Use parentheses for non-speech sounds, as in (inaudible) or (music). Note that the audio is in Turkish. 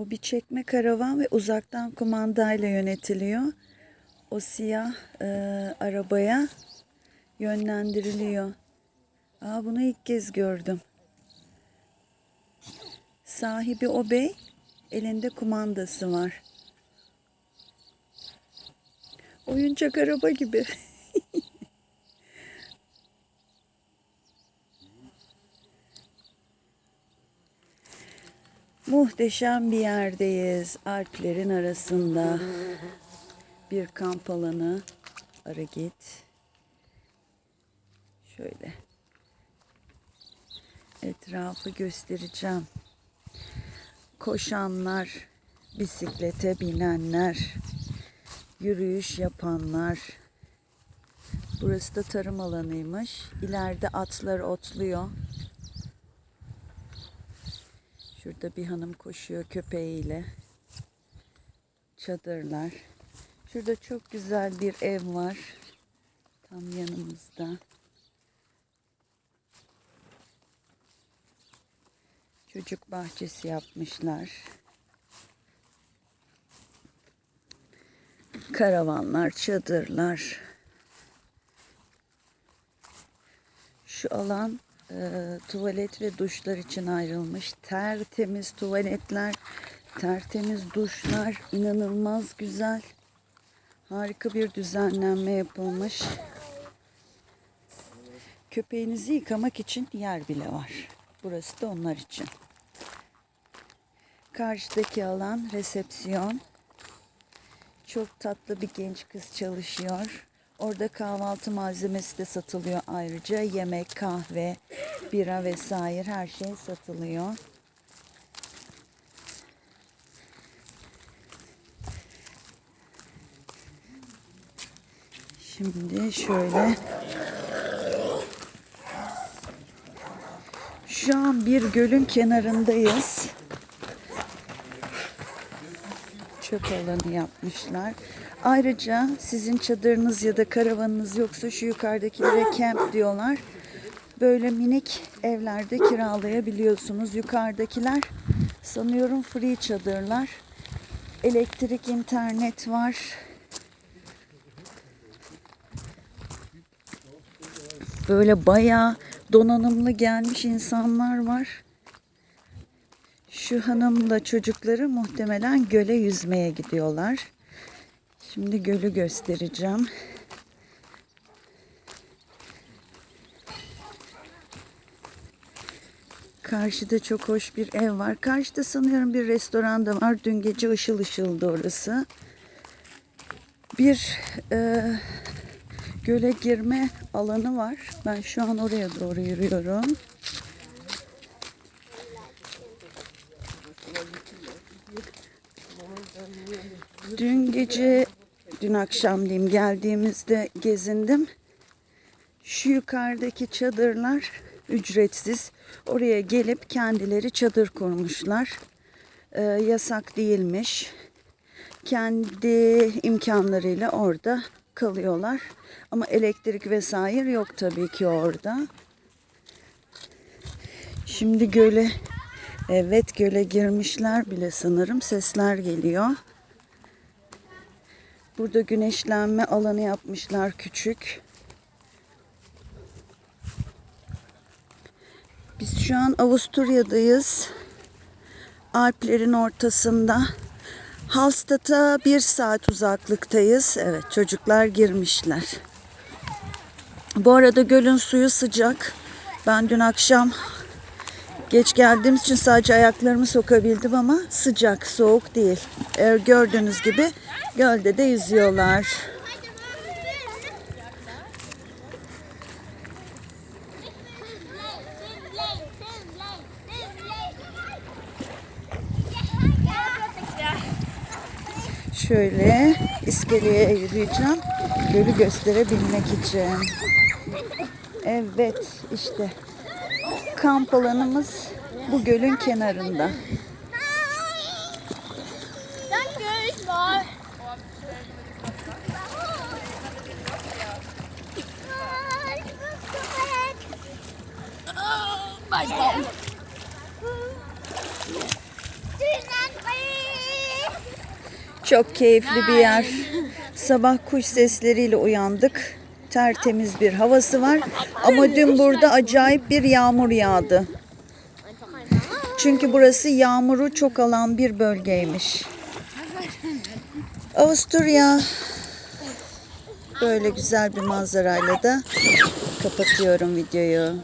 O bir çekme karavan ve uzaktan kumandayla yönetiliyor. O siyah e, arabaya yönlendiriliyor. Aa, bunu ilk kez gördüm. Sahibi o bey, elinde kumandası var. Oyuncak araba gibi. (laughs) Muhteşem bir yerdeyiz. Alplerin arasında. Bir kamp alanı. Ara git. Şöyle. Etrafı göstereceğim. Koşanlar, bisiklete binenler, yürüyüş yapanlar. Burası da tarım alanıymış. İleride atlar otluyor. Şurada bir hanım koşuyor köpeğiyle. Çadırlar. Şurada çok güzel bir ev var. Tam yanımızda. Çocuk bahçesi yapmışlar. Karavanlar, çadırlar. Şu alan e, tuvalet ve duşlar için ayrılmış. Tertemiz tuvaletler, tertemiz duşlar, inanılmaz güzel. Harika bir düzenlenme yapılmış. Köpeğinizi yıkamak için yer bile var. Burası da onlar için. Karşıdaki alan resepsiyon. Çok tatlı bir genç kız çalışıyor. Orada kahvaltı malzemesi de satılıyor ayrıca. Yemek, kahve, bira vesaire her şey satılıyor. Şimdi şöyle Şu an bir gölün kenarındayız. Çöp alanı yapmışlar. Ayrıca sizin çadırınız ya da karavanınız yoksa şu yukarıdakilere camp diyorlar. Böyle minik evlerde kiralayabiliyorsunuz. Yukarıdakiler sanıyorum free çadırlar. Elektrik, internet var. Böyle bayağı donanımlı gelmiş insanlar var. Şu hanımla çocukları muhtemelen göle yüzmeye gidiyorlar. Şimdi gölü göstereceğim. Karşıda çok hoş bir ev var. Karşıda sanıyorum bir restoran da var. Dün gece ışıl ışıldı orası. Bir e, göle girme alanı var. Ben şu an oraya doğru yürüyorum. Dün gece, dün akşam diyeyim geldiğimizde gezindim. Şu yukarıdaki çadırlar ücretsiz. Oraya gelip kendileri çadır kurmuşlar. Ee, yasak değilmiş. Kendi imkanlarıyla orada kalıyorlar. Ama elektrik vesaire yok tabii ki orada. Şimdi göle, evet göle girmişler bile sanırım. Sesler geliyor. Burada güneşlenme alanı yapmışlar küçük. Biz şu an Avusturya'dayız. Alplerin ortasında. Hallstatt'a bir saat uzaklıktayız. Evet çocuklar girmişler. Bu arada gölün suyu sıcak. Ben dün akşam geç geldiğimiz için sadece ayaklarımı sokabildim ama sıcak, soğuk değil. Eğer gördüğünüz gibi gölde de yüzüyorlar. Şöyle iskeleye yürüyeceğim. Gölü gösterebilmek için. Evet işte kamp alanımız bu gölün kenarında. Çok keyifli bir yer. Sabah kuş sesleriyle uyandık. Tertemiz bir havası var. Ama dün burada acayip bir yağmur yağdı. Çünkü burası yağmuru çok alan bir bölgeymiş. Avusturya böyle güzel bir manzarayla da kapatıyorum videoyu.